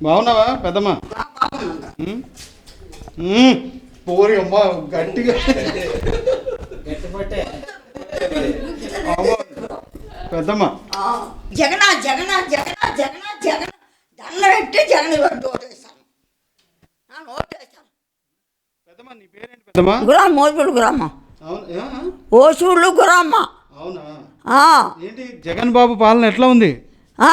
బాగున్నావా పెద్దమ్మా. పోరి అమ్మా గట్టిగా. పెద్దమ్మ. జగన జగన జగన జగన జగన. దండ పెట్టి జగన్ ఓటేస్తాను. పెద్దమ్మ నీ పేరేంటి పెద్దమ్మ? గురామ మోజుడు గురామ. అవును ఏ? ఓసూళ్ళు గురామ. అవునా? ఆ, ఏంటి జగన్ బాబు పాలన ఎట్లా ఉంది? ఆ.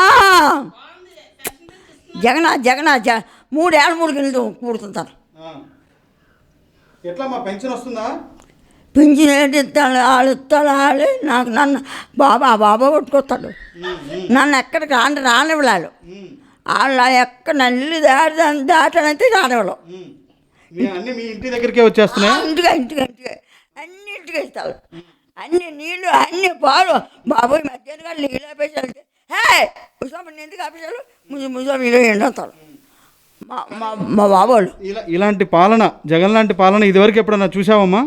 జగన జగన జ మూడేళ్ళ మూడు గిన్నెలు కూడుతుంటారు ఆ. ఎట్లా మా పెన్షన్ వస్తుందా? పింఛన్ ఏంటి ఇస్తాడు? వాళ్ళు ఇస్తాడు వాళ్ళు నాకు నన్ను బాబా బాబా కొట్టుకొస్తాడు. నన్ను ఎక్కడికి రాని రానివ్వడాలు ఉమ్. వాళ్ళ ఎక్కడ నల్లి దాటి దాటనంటే రానివ్వడం. అన్ని మీ ఇంటి దగ్గరికే వచ్చేస్తున్నాయి? ఇంటిగా ఇంటిగా ఇంటిగా అన్ని ఇంటికి ఇస్తారు అన్ని నీళ్ళు అన్ని పాలు. బాబోయ్ మధ్యాహ్నం నీళ్ళు ఆపేసారు హే ముసమ్మ ఎందుకు ఆపేశారు? ముజు ముజు మీరు ఎండతారు మా మా మా బాబోళ్ళు. ఇలా ఇలాంటి పాలన జగన్ లాంటి పాలన ఇదివరకు ఎప్పుడన్నా చూసావమ్మా?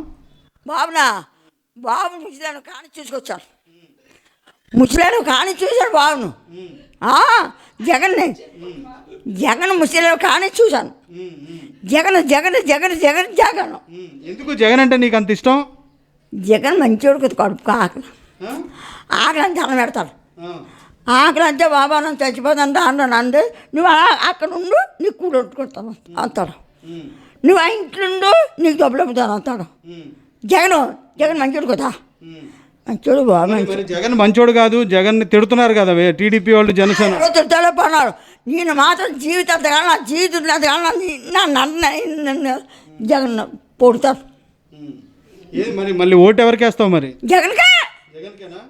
బాబునా? బాబు ముసలాను కాని చూసుకొచ్చాను ముసలాను కాని చూశాను బాబును. ఆ, జగన్ని. జగన్ ముసలాను కాని చూశాను. జగన్ జగన్ జగన్ జగన్ జగన్. ఎందుకు జగన్ అంటే నీకు అంత ఇష్టం? జగన్ మంచోడు కదా కడుపు ఆకలి? ఆకలి అంటే అన్నం పెడతాడు. ఆకలి అంటే బాబా నన్ను అంది నువ్వు అక్కడ ఉండు నీకు కూడ కొట్టుకుంటాను అంటాడు. నువ్వు ఆ ఇంట్లో నీకు డబ్బులు అమ్ముతాను అంటాడు. జగన్ జగన్ మంచోడు కదా. మంచోడు మరి జగన్ మంచోడు కాదు జగన్ తిడుతున్నారు కదా టీడీపీ వాళ్ళు జనసేన. తిడతాడో నేను మాత్రం జీవితాంతకాలం నా జీవితంతకాలం నా నన్ను నన్ను జగన్. ఏ మరి మళ్ళీ ఓటు ఎవరికి వేస్తావు మరి? జగన్కే.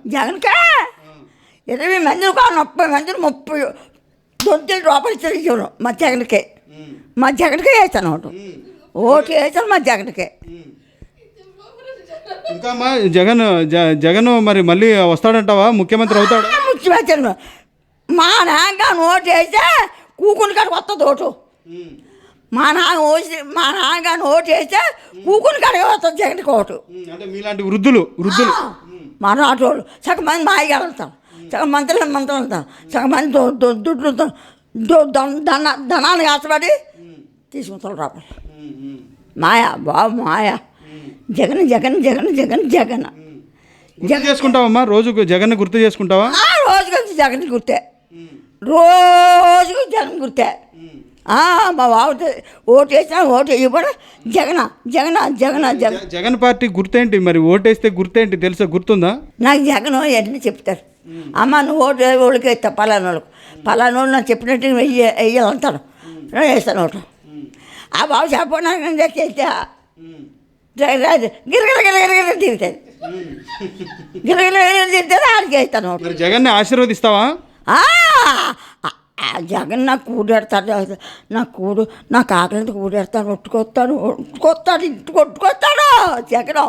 జగన్కే. ఇరవై మందిని కాదు ముప్పై మందిని ముప్పై దొంతులు రూపాయలు ఇచ్చారు మా జగన్కే. మా జగన్కే వేస్తాను ఓటు ఓటు వేసాను మా జగన్కే. ఇంకా జగన్ జగన్ మరి మళ్ళీ వస్తాడంటావా? ముఖ్యమంత్రి అవుతాడా? ముచ్చిపెట్టాను మా నాన్న ఓటు వేస్తే కూకుని కాడ వస్తుంది ఓటు. మా నాన్న ఓసి మా నాన్నగారిని ఓటు వేస్తే కూకుని కాడ వస్తుంది జగన్కి ఓటు. అంటే మీలాంటి వృద్ధులు వృద్ధులు. మా నాటోళ్ళు. సగం మంది మాయగా వెళ్తాం సగం మంత్రులు మంత్రులతో సగం మంది దుడ్లతో ధన ధనానికి ఆశపడి తీసుకుంటారు రావాలి మాయా బాబు మాయా. జగన్ జగన్ జగన్ జగన్ జగన్. జగన్ చేసుకుంటావమ్మా? రోజు జగన్ గుర్తు చేసుకుంటావా? రోజుకి జగన్ గుర్తే. రోజు జగన్ గుర్తే. మా బాబు ఓటు వేసినా ఓటు ఇవ్వడం. జగన జగన జగన జగన్ జగన్ పార్టీ గుర్తేంటి? మరి ఓటేస్తే గుర్తేంటి? తెలుసా? గుర్తుందా? నాకు జగన్ ఎన్ని చెప్తారు? అమ్మ నువ్వు ఓటు వాళ్ళకి వేస్తా పలానా వాళ్ళకు పలానా వాళ్ళు నాకు చెప్పినట్టు వెయ్యి వెయ్యాలంటాడు నేను వేస్తాను ఓటు ఆ బాబు చెప్పడానికి చేస్తే. గిరగిర గిరగిర గిరగిర తిరుగుతుంది గిరగిర గిరగిర తిరుగుతుంది ఆడికి వేస్తాను జగన్ని ఆశీర్వదిస్తావా? జగన్ నాకు కూడెడతాడు నా కూడు నాకు ఆకలింటి కూడెడతాడు ఒట్టుకొస్తాడు ఒట్టుకొస్తాడు ఇంటికి కొట్టుకొస్తాడు జగన్.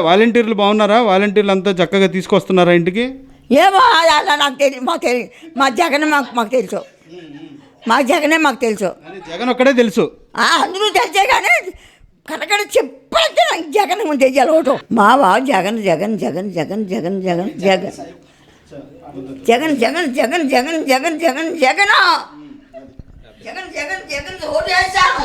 వాలంటీర్లు బాగున్నారా? వాలంటీర్లు అంతా చక్కగా తీసుకొస్తున్నారా ఇంటికి? ఏమో అలా నాకు తెలియదు మాకు తెలియదు మా జగన్ మాకు మాకు తెలుసు. మా జగనే మాకు తెలుసు. జగన్ ఒక్కడే తెలుసు. ఆ, అందరూ తెలిసే కానీ కనకడ చెప్పాలంటే నాకు జగన్ ముందు తెలియాలి ఒకటి మా బావ జగన్ జగన్ జగన్ జగన్ జగన్ జగన్ జగన్. జగన్ జగన్ జగన్ జగన్ జగన్ జగన్ జగన్. జగన్ జగన్ జగన్ ఓటు వేసాను